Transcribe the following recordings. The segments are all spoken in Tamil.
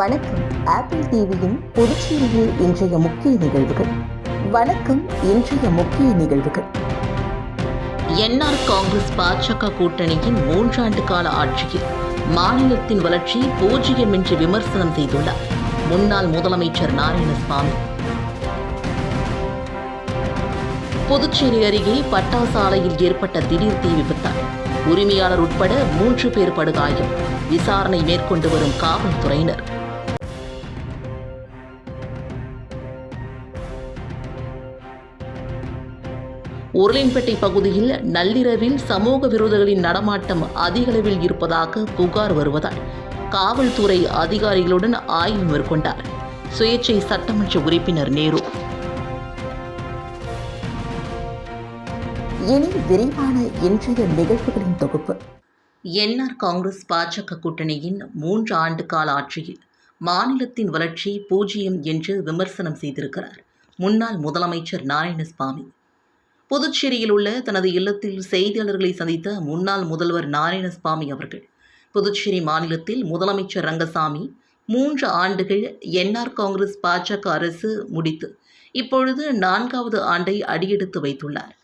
வணக்கம். ஆப்பிள் டிவியின் புதுச்சேரியில் இன்றைய முக்கிய நிகழ்வுகள். வணக்கம் இன்றைய முக்கிய நிகழ்வுகள். என்ஆர் காங்கிரஸ் பாஜக கூட்டணியின் மூன்றாண்டு கால ஆட்சியில் மாநிலத்தின் வளர்ச்சி பூஜ்ஜியம் என்று விமர்சனம் செய்துள்ளார் முன்னாள் முதலமைச்சர் நாராயணசாமி. புதுச்சேரி அருகே பட்டாசாலையில் ஏற்பட்ட திடீர் தீ விபத்தால் உரிமையாளர் உட்பட மூன்று பேர் படுகாயம். விசாரணை மேற்கொண்டு வரும் காவல்துறையினர் உருளைன்பேட்டை பகுதியில் நள்ளிரவில் சமூக விரோதிகளின் நடமாட்டம் அதிகளவில் இருப்பதாக புகார் வருவதால் காவல்துறை அதிகாரிகளுடன் ஆய்வு மேற்கொண்டார். சுயேட்சை சட்டமன்ற உறுப்பினர் நேரு. இனி விரிவான இன்றைய நிகழ்வுகளின் தொகுப்பு. என்ஆர் காங்கிரஸ் பாஜக கூட்டணியின் மூன்று ஆண்டு கால ஆட்சியில் மாநிலத்தின் வளர்ச்சி பூஜ்ஜியம் என்று விமர்சனம் செய்திருக்கிறார் முன்னாள் முதலமைச்சர் நாராயணசாமி. புதுச்சேரியில் உள்ள தனது இல்லத்தில் செய்தியாளர்களை சந்தித்த முன்னாள் முதல்வர் நாராயணசாமி அவர்கள். புதுச்சேரி மாநிலத்தில் முதலமைச்சர் ரங்கசாமி மூன்று ஆண்டுகள் என்ஆர் காங்கிரஸ் பாஜக அரசு முடித்து இப்பொழுது நான்காவது ஆண்டை அடியெடுத்து வைத்துள்ளார்.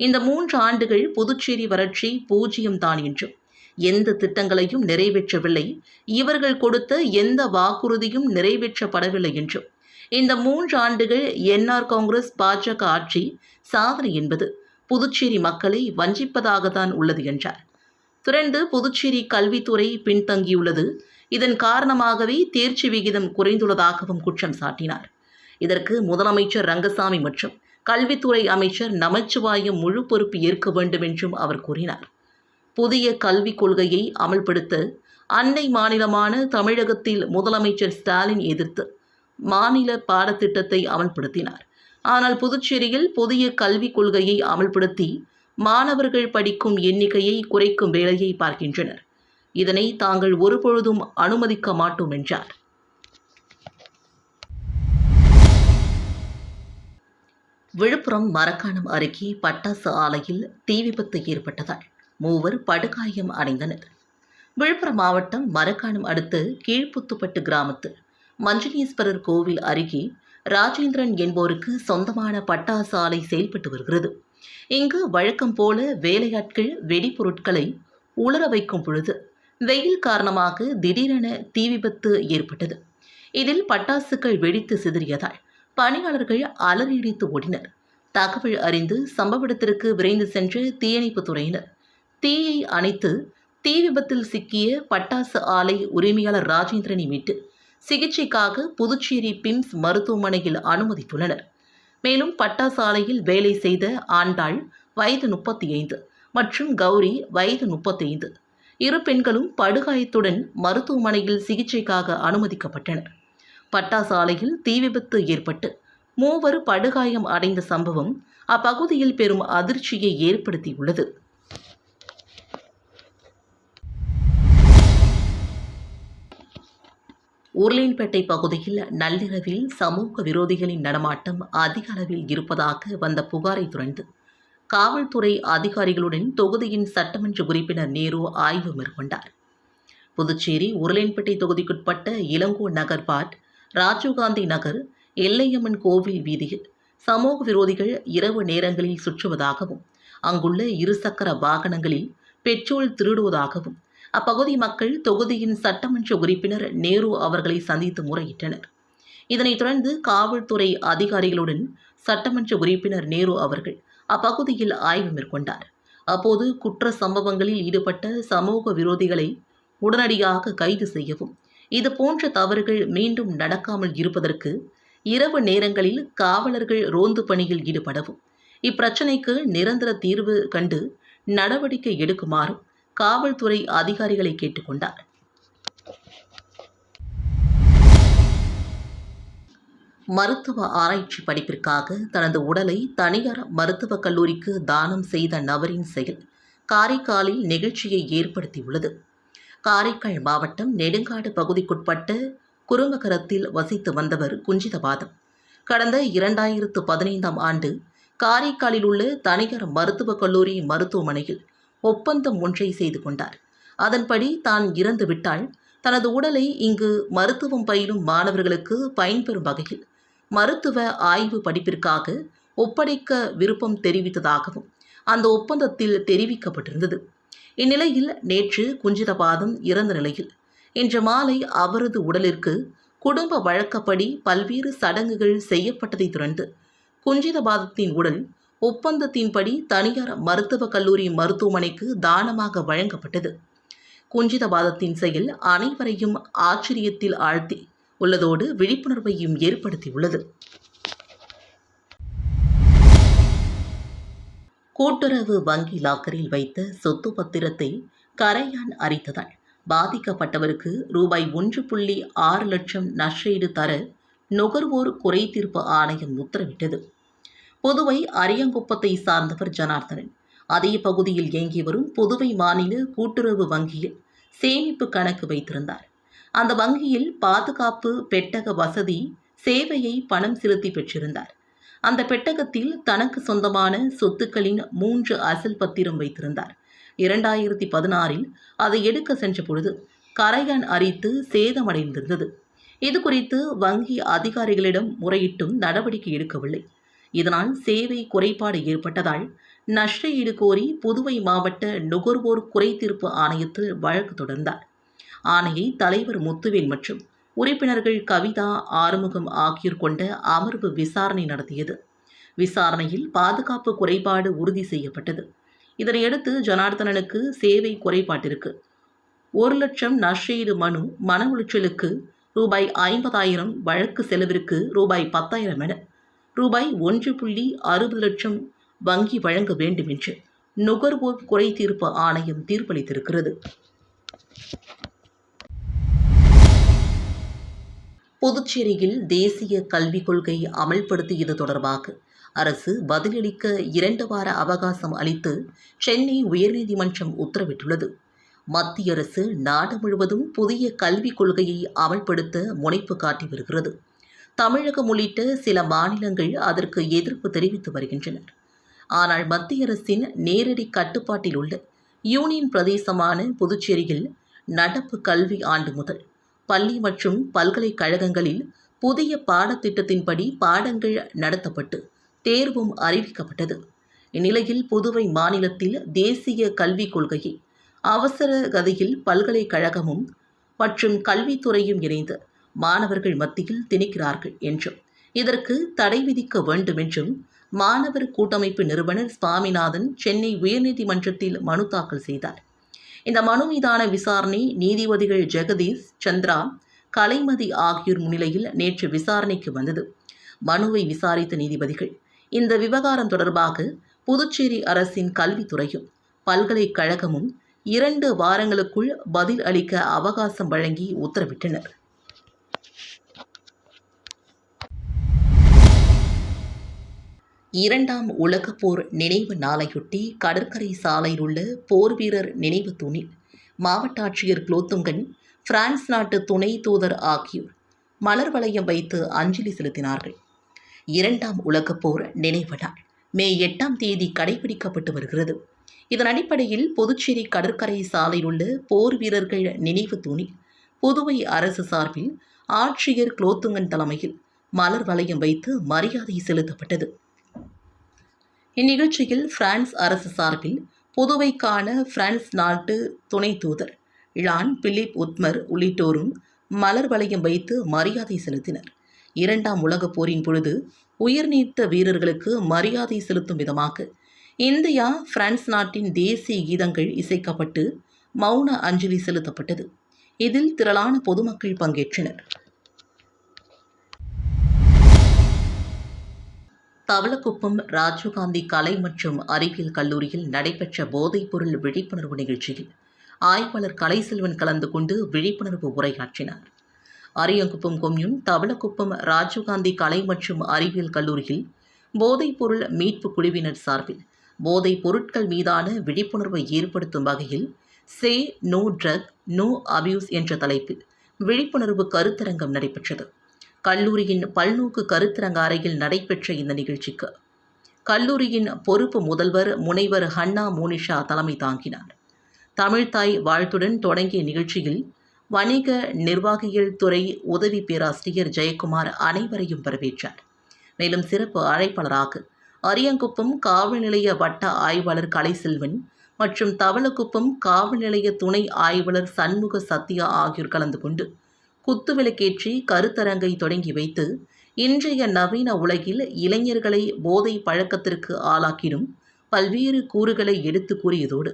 இந்த மூன்று ஆண்டுகள் புதுச்சேரி வறட்சி பூஜ்ஜியம் தான் என்றும் எந்த திட்டங்களையும் நிறைவேற்றவில்லை இவர்கள் கொடுத்த எந்த வாக்குறுதியும் நிறைவேற்றப்படவில்லை என்றும் இந்த மூன்று ஆண்டுகள் என்ஆர் காங்கிரஸ் பாஜக ஆட்சி சாதனை என்பது புதுச்சேரி மக்களை வஞ்சிப்பதாகத்தான் உள்ளது என்றார். தொடர்ந்து புதுச்சேரி கல்வித்துறை பின்தங்கியுள்ளது. இதன் காரணமாகவே தேர்ச்சி விகிதம் குறைந்துள்ளதாகவும் குற்றம் சாட்டினார். இதற்கு முதலமைச்சர் ரங்கசாமி மற்றும் கல்வித்துறை அமைச்சர் நமச்சிவாயம் முழு பொறுப்பு ஏற்க வேண்டும் என்றும் அவர் கூறினார். புதிய கல்விக் கொள்கையை அமல்படுத்த அண்டை மாநிலமான தமிழகத்தில் முதலமைச்சர் ஸ்டாலின் எதிர்த்து மாநில பாடத்திட்டத்தை அமல்படுத்தினார். ஆனால் புதுச்சேரியில் புதிய கல்விக் கொள்கையை அமல்படுத்தி மாணவர்கள் படிக்கும் எண்ணிக்கையை குறைக்கும் வேலையை பார்க்கின்றனர். இதனை தாங்கள் ஒருபொழுதும் அனுமதிக்க மாட்டோம் என்றார். விழுப்புரம் மரக்காணம் அருகே பட்டாசு ஆலையில் தீ விபத்து ஏற்பட்டதால் மூவர் படுகாயம் அடைந்தனர். விழுப்புரம் மாவட்டம் மரக்காணம் அடுத்து கீழ்ப்புத்துப்பட்டு கிராமத்து மஞ்சனீஸ்வரர் கோவில் அருகே ராஜேந்திரன் என்போருக்கு சொந்தமான பட்டாசு ஆலை செயல்பட்டு வருகிறது. இங்கு வழக்கம் போல வேலையாட்கள் வெடிபொருட்களை உலர வைக்கும் பொழுது வெயில் காரணமாக திடீரென தீ விபத்து ஏற்பட்டது. இதில் பட்டாசுகள் வெடித்து சிதறியதால் பணியாளர்கள் அலறியடித்து ஓடினர். தகவல் அறிந்து சம்பவ இடத்திற்கு விரைந்து சென்ற தீயணைப்பு துறையினர் தீயை அணைத்து தீ விபத்தில் சிக்கிய பட்டாசு ஆலை உரிமையாளர் ராஜேந்திரனை மீட்டு சிகிச்சைக்காக புதுச்சேரி பிம்ஸ் மருத்துவமனையில் அனுமதித்துள்ளனர். மேலும் பட்டாசாலையில் வேலை செய்த ஆண்டாள் வயது முப்பத்தி ஐந்து மற்றும் கௌரி வயது முப்பத்தைந்து. இரு பெண்களும் படுகாயத்துடன் மருத்துவமனையில் சிகிச்சைக்காக அனுமதிக்கப்பட்டனர். பட்டாசாலையில் தீ விபத்து ஏற்பட்டு மூவர் படுகாயம் அடைந்த சம்பவம் அப்பகுதியில் பெரும் அதிர்ச்சியை ஏற்படுத்தியுள்ளது. உருளையன்பேட்டை பகுதியில் நள்ளிரவில் சமூக விரோதிகளின் நடமாட்டம் அதிக அளவில் இருப்பதாக வந்த புகாரை துறந்து காவல்துறை அதிகாரிகளுடன் தொகுதியின் சட்டமன்ற உறுப்பினர் நேரு ஆய்வு மேற்கொண்டார். புதுச்சேரி உருளையன்பேட்டை தொகுதிக்குட்பட்ட இளங்கோ நகர் வார்ட் ராஜீவ்காந்தி நகர் எல்லையம்மன் கோவில் வீதியில் சமூக விரோதிகள் இரவு நேரங்களில் சுற்றுவதாகவும் அங்குள்ள இருசக்கர வாகனங்களில் பெட்ரோல் திருடுவதாகவும் அப்பகுதி மக்கள் தொகுதியின் சட்டமன்ற உறுப்பினர் நேரு அவர்களை சந்தித்து முறையிட்டனர். இதனைத் தொடர்ந்து காவல்துறை அதிகாரிகளுடன் சட்டமன்ற உறுப்பினர் நேரு அவர்கள் அப்பகுதியில் ஆய்வு மேற்கொண்டார். அப்போது குற்ற சம்பவங்களில் ஈடுபட்ட சமூக விரோதிகளை உடனடியாக கைது செய்யவும் இது போன்ற தவறுகள் மீண்டும் நடக்காமல் இருப்பதற்கு இரவு நேரங்களில் காவலர்கள் ரோந்து பணியில் ஈடுபடவும் இப்பிரச்சினைக்கு நிரந்தர தீர்வு கண்டு நடவடிக்கை எடுக்குமாறும் காவல்துறை அதிகாரிகளை கேட்டுக்கொண்டார். மருத்துவ ஆராய்ச்சி படிப்பிற்காக தனது உடலை தனியார் மருத்துவக் கல்லூரிக்கு தானம் செய்த நபரின் செயல் காரைக்காலில் நிகழ்ச்சியை ஏற்படுத்தியுள்ளது. காரைக்கால் மாவட்டம் நெடுங்காடு பகுதிக்குட்பட்ட குறுமகரத்தில் வசித்து வந்தவர் குஞ்சிதபாதம். கடந்த இரண்டாயிரத்து பதினைந்தாம் ஆண்டு காரைக்காலில் உள்ள தனியார் மருத்துவக் கல்லூரி மருத்துவமனையில் ஒப்பந்தம் ஒன்றை செய்து கொண்டார். அதன்படி தான் இறந்து விட்டால் தனது உடலை இங்கு மருத்துவம் பயிலும் மாணவர்களுக்கு பயன்பெறும் வகையில் மருத்துவ ஆய்வு படிப்பிற்காக ஒப்படைக்க விருப்பம் தெரிவித்ததாகவும் அந்த ஒப்பந்தத்தில் தெரிவிக்கப்பட்டிருந்தது. இந்நிலையில் நேற்று குஞ்சிதபாதம் இறந்த நிலையில் இன்று மாலை அவரது உடலிற்கு குடும்ப வழக்கப்படி பல்வேறு சடங்குகள் செய்யப்பட்டதைத் தொடர்ந்து குஞ்சிதபாதத்தின் உடல் ஒப்பந்தத்தின்படி தனியார் மருத்துவக் கல்லூரி மருத்துவமனைக்கு தானமாக வழங்கப்பட்டது. குஞ்சிதவாதத்தின் செயல் அனைவரையும் ஆச்சரியத்தில் ஆழ்த்தி உள்ளதோடு விழிப்புணர்வையும் ஏற்படுத்தியுள்ளது. கூட்டுறவு வங்கி லாக்கரில் வைத்த சொத்து பத்திரத்தை கரையான் அரித்ததால் பாதிக்கப்பட்டவருக்கு ரூபாய் ஒன்று புள்ளி ஆறு லட்சம் நஷ்டஈடு தர நுகர்வோர் குறைதீர்ப்பு ஆணையம் உத்தரவிட்டது. புதுவை அரியங்குப்பத்தை சார்ந்தவர் ஜனார்தனன் அதே பகுதியில் இயங்கி வரும் புதுவை மாநில கூட்டுறவு வங்கியில் சேமிப்பு கணக்கு வைத்திருந்தார். அந்த வங்கியில் பாதுகாப்பு பெட்டக வசதி சேவையை பணம் செலுத்தி பெற்றிருந்தார். அந்த பெட்டகத்தில் தனக்கு சொந்தமான சொத்துக்களின் மூன்று அசல் பத்திரம் வைத்திருந்தார். இரண்டாயிரத்தி பதினாறில் அதை எடுக்க சென்ற பொழுது கரையான் அரித்து சேதமடைந்திருந்தது. இது குறித்து வங்கி அதிகாரிகளிடம் முறையிட்டும் நடவடிக்கை எடுக்கவில்லை. இதனால் சேவை குறைபாடு ஏற்பட்டதால் நஷ்ட ஈடு கோரி புதுவை மாவட்ட நுகர்வோர் குறைதீர்ப்பு ஆணையத்தில் வழக்கு தொடர்ந்தார். ஆணையை தலைவர் முத்துவேல் மற்றும் உறுப்பினர்கள் கவிதா ஆறுமுகம் ஆகியோர் கொண்ட அமர்வு விசாரணை நடத்தியது. விசாரணையில் பாதுகாப்பு குறைபாடு உறுதி செய்யப்பட்டது. இதனையடுத்து ஜனார்தனனுக்கு சேவை குறைபாட்டிற்கு ஒரு லட்சம் நஷ்டஈடு மனு மன உளைச்சலுக்கு ரூபாய் ஐம்பதாயிரம் வழக்கு செலவிற்கு ரூபாய் பத்தாயிரம் என ரூபாய் ஒன்று புள்ளி அறுபது லட்சம் வங்கி வழங்க வேண்டும் என்று நுகர்வோர் குறை தீர்ப்பு ஆணையம் தீர்ப்பளித்திருக்கிறது. புதுச்சேரியில் தேசிய கல்விக் கொள்கை அமல்படுத்தியது தொடர்பாக அரசு பதிலளிக்க இரண்டு வார அவகாசம் அளித்து சென்னை உயர்நீதிமன்றம் உத்தரவிட்டுள்ளது. மத்திய அரசு நாடு முழுவதும் புதிய கல்விக் கொள்கையை அமல்படுத்த முனைப்பு காட்டி வருகிறது. தமிழகம் உள்ளிட்ட சில மாநிலங்கள் அதற்கு எதிர்ப்பு தெரிவித்து வருகின்றனர். ஆனால் மத்திய அரசின் நேரடி கட்டுப்பாட்டில் உள்ள யூனியன் பிரதேசமான புதுச்சேரியில் நடப்பு கல்வி ஆண்டு முதல் பள்ளி மற்றும் பல்கலைக்கழகங்களில் புதிய பாடத்திட்டத்தின்படி பாடங்கள் நடத்தப்பட்டு தேர்வும் அறிவிக்கப்பட்டது. இந்நிலையில் புதுவை மாநிலத்தில் தேசிய கல்விக் கொள்கையை அவசர கதியில் பல்கலைக்கழகமும் மற்றும் கல்வித்துறையும் இணைந்து மாணவர்கள் மத்தியில் திணிக்கிறார்கள் என்றும் இதற்கு தடை விதிக்க வேண்டும் என்றும் மாணவர் கூட்டமைப்பு நிறுவனர் சுவாமிநாதன் சென்னை உயர்நீதிமன்றத்தில் மனு தாக்கல் செய்தார். இந்த மனு மீதான விசாரணை நீதிபதிகள் ஜெகதீஷ் சந்திரா கலைமதி ஆகியோர் முன்னிலையில் நேற்று விசாரணைக்கு வந்தது. மனுவை விசாரித்த நீதிபதிகள் இந்த விவகாரம் தொடர்பாக புதுச்சேரி அரசின் கல்வித்துறையும் பல்கலைக்கழகமும் இரண்டு வாரங்களுக்குள் பதில் அளிக்க அவகாசம் வழங்கி உத்தரவிட்டனர். இரண்டாம் உலகப் போர் நினைவு நாளையொட்டி கடற்கரை சாலையில் உள்ள போர் வீரர் நினைவு தூணில் மாவட்ட ஆட்சியர் குலோத்துங்கன் பிரான்ஸ் நாட்டு துணை தூதர் ஆகியோர் மலர் வளையம் வைத்து அஞ்சலி செலுத்தினார்கள். இரண்டாம் உலகப் போர் நினைவு நாள். மே எட்டாம் தேதி கடைபிடிக்கப்பட்டு வருகிறது. இதன் அடிப்படையில் புதுச்சேரி கடற்கரை சாலையில் உள்ள போர் வீரர்கள் நினைவு தூணில் புதுவை அரசு சார்பில் ஆட்சியர் குலோத்துங்கன் தலைமையில் மலர் வளையம் வைத்து மரியாதை செலுத்தப்பட்டது. இந்நிகழ்ச்சியில் பிரான்ஸ் அரசு சார்பில் புதுவைக்கான பிரான்ஸ் நாட்டு துணை தூதர் இளான் பிலிப் உத்மர் உள்ளிட்டோரும் மலர் வளையம் வைத்து மரியாதை செலுத்தினர். இரண்டாம் உலகப் போரின் பொழுது உயிர் நீத்த வீரர்களுக்கு மரியாதை செலுத்தும் விதமாக இந்தியா பிரான்ஸ் நாட்டின் தேசிய கீதங்கள் இசைக்கப்பட்டு மௌன அஞ்சலி செலுத்தப்பட்டது. இதில் திரளான பொதுமக்கள் பங்கேற்றனர். தவளக்குப்பம் ராஜீவ்காந்தி கலை மற்றும் அறிவியல் கல்லூரியில் நடைபெற்ற போதைப்பொருள் விழிப்புணர்வு நிகழ்ச்சியில் ஆய்வாளர் கலைசெல்வன் கலந்து கொண்டு விழிப்புணர்வு உரையாற்றினார். அரியங்குப்பம் கொம்யூன் தவளக்குப்பம் ராஜீவ்காந்தி கலை மற்றும் அறிவியல் கல்லூரியில் போதைப்பொருள் மீட்பு குழுவினர் சார்பில் போதைப் பொருட்கள் மீதான விழிப்புணர்வை ஏற்படுத்தும் வகையில் say no drug no abuse என்ற தலைப்பில் விழிப்புணர்வு கருத்தரங்கம் நடைபெற்றது. கல்லூரியின் பல்நோக்கு கருத்தரங்க அறையில் நடைபெற்ற இந்த நிகழ்ச்சிக்கு கல்லூரியின் பொறுப்பு முதல்வர் முனைவர் ஹன்னா மோனிஷா தலைமை தாங்கினார். தமிழ்தாய் வாழ்த்துடன் தொடங்கிய நிகழ்ச்சியில் வணிக நிர்வாகியல் துறை உதவி பேராசிரியர் ஜெயக்குமார் அனைவரையும் வரவேற்றார். மேலும் சிறப்பு அழைப்பாளராக அரியங்குப்பம் காவல் நிலைய வட்ட ஆய்வாளர் கலைசெல்வன் மற்றும் தவளக்குப்பம் காவல் நிலைய துணை ஆய்வாளர் சண்முக சத்யா ஆகியோர் கலந்து கொண்டு குத்துவிளக்கேற்றி கருத்தரங்கை தொடங்கி வைத்து இன்றைய நவீன உலகில் இளைஞர்களை போதை பழக்கத்திற்கு ஆளாக்கிடும் பல்வேறு கூறுகளை எடுத்து கூறியதோடு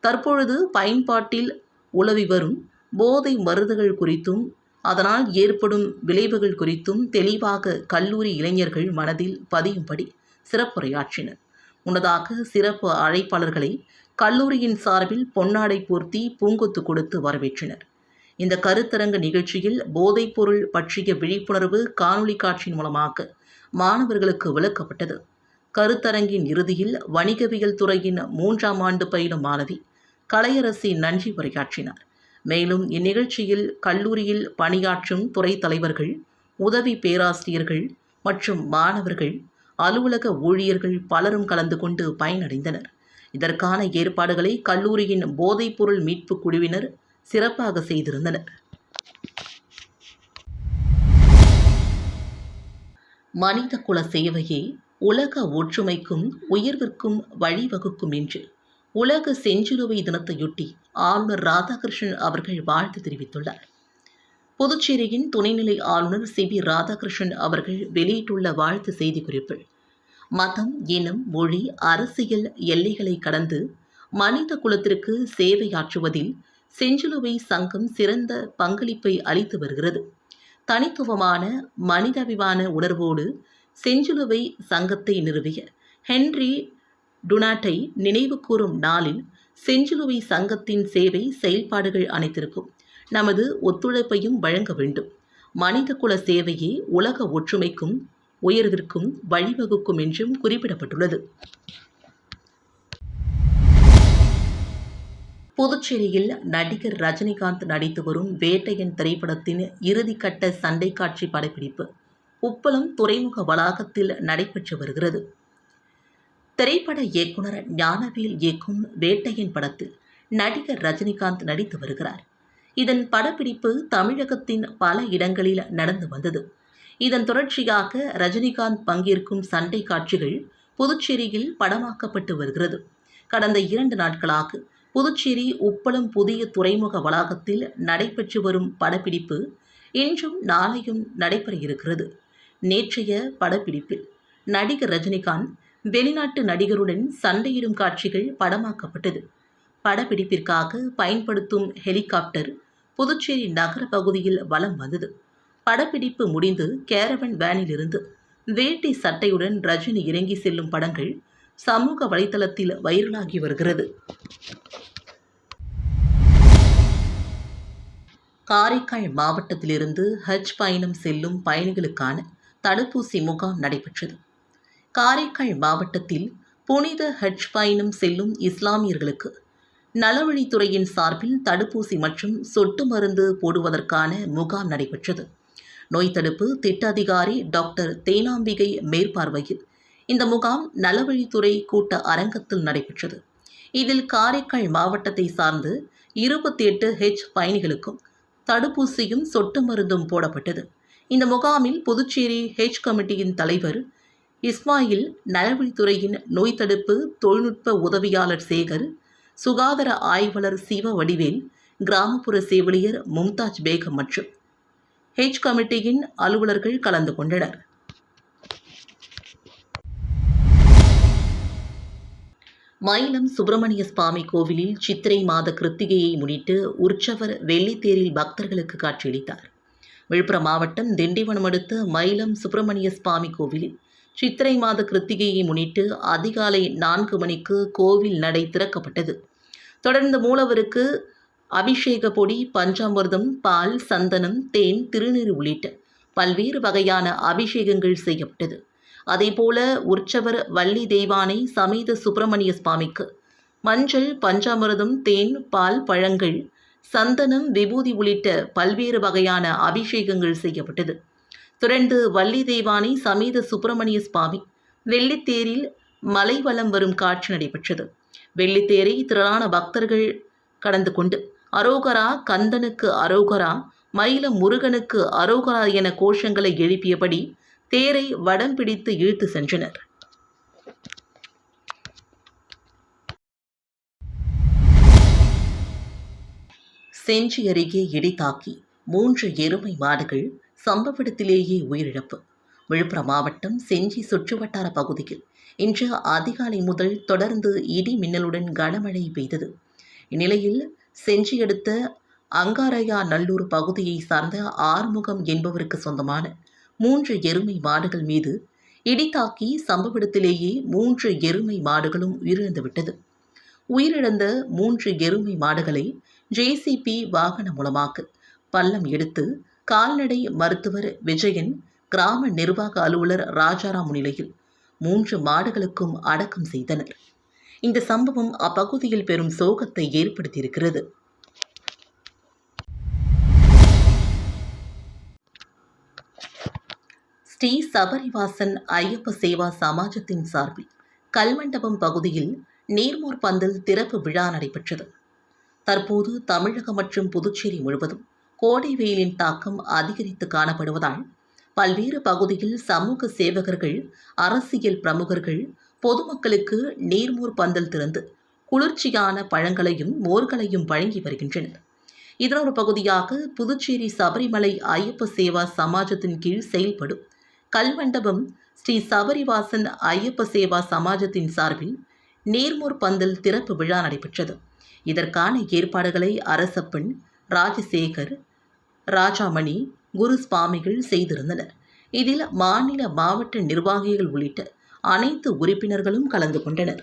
தற்பொழுது பயன்பாட்டில் உலவி வரும் போதை மருந்துகள் குறித்தும் அதனால் ஏற்படும் விளைவுகள் குறித்தும் தெளிவாக கல்லூரி இளைஞர்கள் மனதில் பதியும்படி சிறப்புரையாற்றினர். முன்னதாக சிறப்பு அழைப்பாளர்களை கல்லூரியின் சார்பில் பொன்னாடை பூர்த்தி பூங்கொத்து கொடுத்து வரவேற்றனர். இந்த கருத்தரங்க நிகழ்ச்சியில் போதைப்பொருள் பற்றிய விழிப்புணர்வு காணொளி காட்சியின் மூலமாக மாணவர்களுக்கு விளக்கப்பட்டது. கருத்தரங்கின் இறுதியில் வணிகவியல் துறையின் மூன்றாம் ஆண்டு பயிலும் மாணவி கலையரசி நன்றி உரையாற்றினார். மேலும் இந்நிகழ்ச்சியில் கல்லூரியில் பணியாற்றும் துறை தலைவர்கள் உதவி பேராசிரியர்கள் மற்றும் மாணவர்கள் அலுவலக ஊழியர்கள் பலரும் கலந்து கொண்டு பயனடைந்தனர். இதற்கான ஏற்பாடுகளை கல்லூரியின் போதைப்பொருள் மீட்பு குழுவினர் சிறப்பாக செய்திருந்தனர் மனித குல சேவையே உலக ஒற்றுமைக்கும் உயர்விற்கும் வழிவகுக்கும் என்று உலக செஞ்சிலுவை தினத்தையொட்டி ஆளுநர் ராதாகிருஷ்ணன் அவர்கள் வாழ்த்து தெரிவித்துள்ளார். புதுச்சேரியின் துணைநிலை ஆளுநர் சி. பி. ராதாகிருஷ்ணன் அவர்கள் வெளியிட்டுள்ள வாழ்த்து செய்திக்குறிப்பில் மதம் இனம் மொழி அரசியல் எல்லைகளை கடந்து மனித குலத்திற்கு சேவையாற்றுவதில் செஞ்சிலுவை சங்கம் சிறந்த பங்களிப்பை அளித்து வருகிறது. தனித்துவமான மனிதாபிமான உணர்வோடு செஞ்சிலுவை சங்கத்தை நிறுவிய ஹென்றி டுனாட்டை நினைவு கூறும் நாளில் செஞ்சிலுவை சங்கத்தின் சேவை செயல்பாடுகள் அனைத்திற்கும் நமது ஒத்துழைப்பையும் வழங்க வேண்டும். மனிதகுல சேவையே உலக ஒற்றுமைக்கும் உயர்விற்கும் வழிவகுக்கும் என்றும் குறிப்பிடப்பட்டுள்ளது. புதுச்சேரியில் நடிகர் ரஜினிகாந்த் நடித்து வரும் வேட்டையன் திரைப்படத்தின் இறுதிக்கட்ட சண்டை காட்சி படப்பிடிப்பு உப்பளம் துறைமுக வளாகத்தில் நடைபெற்று வருகிறது. திரைப்பட இயக்குனர் ஞானவேல் இயக்கும் வேட்டையன் படத்தில் நடிகர் ரஜினிகாந்த் நடித்து வருகிறார். இதன் படப்பிடிப்பு தமிழகத்தின் பல இடங்களில் நடந்து வந்தது. இதன் தொடர்ச்சியாக ரஜினிகாந்த் பங்கேற்கும் சண்டை காட்சிகள் புதுச்சேரியில் படமாக்கப்பட்டு வருகிறது. கடந்த இரண்டு நாட்களாக புதுச்சேரி உப்பளம் புதிய துறைமுக வளாகத்தில் நடைபெற்று வரும் படப்பிடிப்பு இன்றும் நாளையும் நடைபெற இருக்கிறது. நேற்றைய படப்பிடிப்பில் நடிகர் ரஜினிகாந்த் வெளிநாட்டு நடிகருடன் சண்டையிடும் காட்சிகள் படமாக்கப்பட்டது. படப்பிடிப்பிற்காக பயன்படுத்தும் ஹெலிகாப்டர் புதுச்சேரி நகர பகுதியில் வலம் வந்தது. படப்பிடிப்பு முடிந்து கேரவன் வேனிலிருந்து வேட்டி சட்டையுடன் ரஜினி இறங்கி செல்லும் படங்கள் சமூக வலைதளத்தில் வைரலாகி வருகிறது. காரைக்கால் மாவட்டத்திலிருந்து ஹஜ் பயணம் செல்லும் பயணிகளுக்கான தடுப்பூசி முகாம் நடைபெற்றது. காரைக்கால் மாவட்டத்தில் புனித ஹஜ் பயணம் செல்லும் இஸ்லாமியர்களுக்கு நலவழித்துறையின் சார்பில் தடுப்பூசி மற்றும் சொட்டு மருந்து போடுவதற்கான முகாம் நடைபெற்றது. நோய் தடுப்பு திட்ட அதிகாரி டாக்டர் தேனாம்பிகை மேற்பார்வையில் இந்த முகாம் நலவழித்துறை கூட்ட அரங்கத்தில் நடைபெற்றது. இதில் காரைக்கால் மாவட்டத்தை சார்ந்து இருபத்தி எட்டு ஹெச் பயணிகளுக்கும் தடுப்பூசியும் சொட்டு மருந்தும் போடப்பட்டது. இந்த முகாமில் புதுச்சேரி ஹெச் கமிட்டியின் தலைவர் இஸ்மாயில் நலவழித்துறையின் நோய் தடுப்பு தொழில்நுட்ப உதவியாளர் சேகர் சுகாதார ஆய்வாளர் சிவ வடிவேல் கிராமப்புற செவிலியர் மும்தாஜ் பேகம் மற்றும் ஹெச் கமிட்டியின் அலுவலர்கள் கலந்து கொண்டனர். மயிலம் சுப்பிரமணிய சுவாமி கோவிலில் சித்திரை மாத கிருத்திகையை முன்னிட்டு உற்சவர் வெள்ளித்தேரில் பக்தர்களுக்கு காட்சியளித்தார். விழுப்புரம் மாவட்டம் திண்டிவனம் அடுத்த மயிலம் சுப்பிரமணிய சுவாமி கோவிலில் சித்திரை மாத கிருத்திகையை முன்னிட்டு அதிகாலை நான்கு மணிக்கு கோவில் நடை திறக்கப்பட்டது. தொடர்ந்து மூலவருக்கு அபிஷேக பொடி பஞ்சாமிர்தம் பால் சந்தனம் தேன் திருநீர் உள்ளிட்ட பல்வேறு வகையான அபிஷேகங்கள் செய்யப்பட்டது. அதேபோல உற்சவர் வள்ளி தெய்வானை சமேத சுப்பிரமணிய சுவாமிக்கு. மஞ்சள் பஞ்சாமிரதம் தேன் பால் பழங்கள் சந்தனம் விபூதி உள்ளிட்ட பல்வேறு வகையான அபிஷேகங்கள் செய்யப்பட்டது. தொடர்ந்து வள்ளி தெய்வானை சமேத சுப்பிரமணிய சுவாமி வெள்ளித்தேரில் மலைவலம் வரும் காட்சி நடைபெற்றது. வெள்ளித்தேரை திரளான பக்தர்கள் கடந்து கொண்டு அரோகரா கந்தனுக்கு அரோகரா மயிலம் முருகனுக்கு அரோகரா என கோஷங்களை எழுப்பியபடி தேரை வடம் பிடித்து இழுத்து சென்றனர். செஞ்சி அருகே இடி தாக்கி மூன்று எருமை மாடுகள் சம்பவ இடத்திலேயே உயிரிழப்பு. விழுப்புரம் மாவட்டம் செஞ்சி சுற்றுவட்டார பகுதியில் இன்று அதிகாலை முதல் தொடர்ந்து இடி மின்னலுடன் கனமழை பெய்தது. இந்நிலையில் செஞ்சி அடுத்த அங்காரையா நல்லூர் பகுதியை சார்ந்த ஆறுமுகம் என்பவருக்கு சொந்தமான மூன்று எருமை மாடுகள் மீது இடித்தாக்கி தாக்கி சம்பவ இடத்திலேயே மூன்று எருமை மாடுகளும் உயிரிழந்துவிட்டது. உயிரிழந்த மூன்று எருமை மாடுகளை ஜேசிபி வாகனம் மூலமாக பள்ளம் எடுத்து கால்நடை மருத்துவர் விஜயன் கிராம நிர்வாக அலுவலர் ராஜாராம் முன்னிலையில் மூன்று மாடுகளுக்கும் அடக்கம் செய்தனர். இந்த சம்பவம் அப்பகுதியில் பெரும் சோகத்தை ஏற்படுத்தியிருக்கிறது. ஸ்ரீ சபரிவாசன் ஐயப்ப சேவா சமாஜத்தின் சார்பில் கல்மண்டபம் பகுதியில் நீர்மோர் பந்தல் திறப்பு விழா நடைபெற்றது. தற்போது தமிழகம் மற்றும் புதுச்சேரி முழுவதும் கோடை வெயிலின் தாக்கம் அதிகரித்து காணப்படுவதால் பல்வேறு பகுதியில் சமூக சேவகர்கள் அரசியல் பிரமுகர்கள் பொதுமக்களுக்கு நீர்மோர் பந்தல் திறந்து குளிர்ச்சியான பழங்களையும் மோர்களையும் வழங்கி வருகின்றனர். இதன் ஒரு பகுதியாக புதுச்சேரி சபரிமலை ஐயப்ப சேவா சமாஜத்தின் கீழ் செயல்படும் கல்மண்டபம் ஸ்ரீ சபரிவாசன் ஐயப்ப சேவா சமாஜத்தின் சார்பில் நேர்மூர் பந்தல் திறப்பு விழா நடைபெற்றது. இதற்கான ஏற்பாடுகளை அரசப்பெண் ராஜசேகர் ராஜாமணி குரு சுவாமிகள் செய்திருந்தனர். இதில் மாநில மாவட்ட நிர்வாகிகள் உள்ளிட்ட அனைத்து உறுப்பினர்களும் கலந்து கொண்டனர்.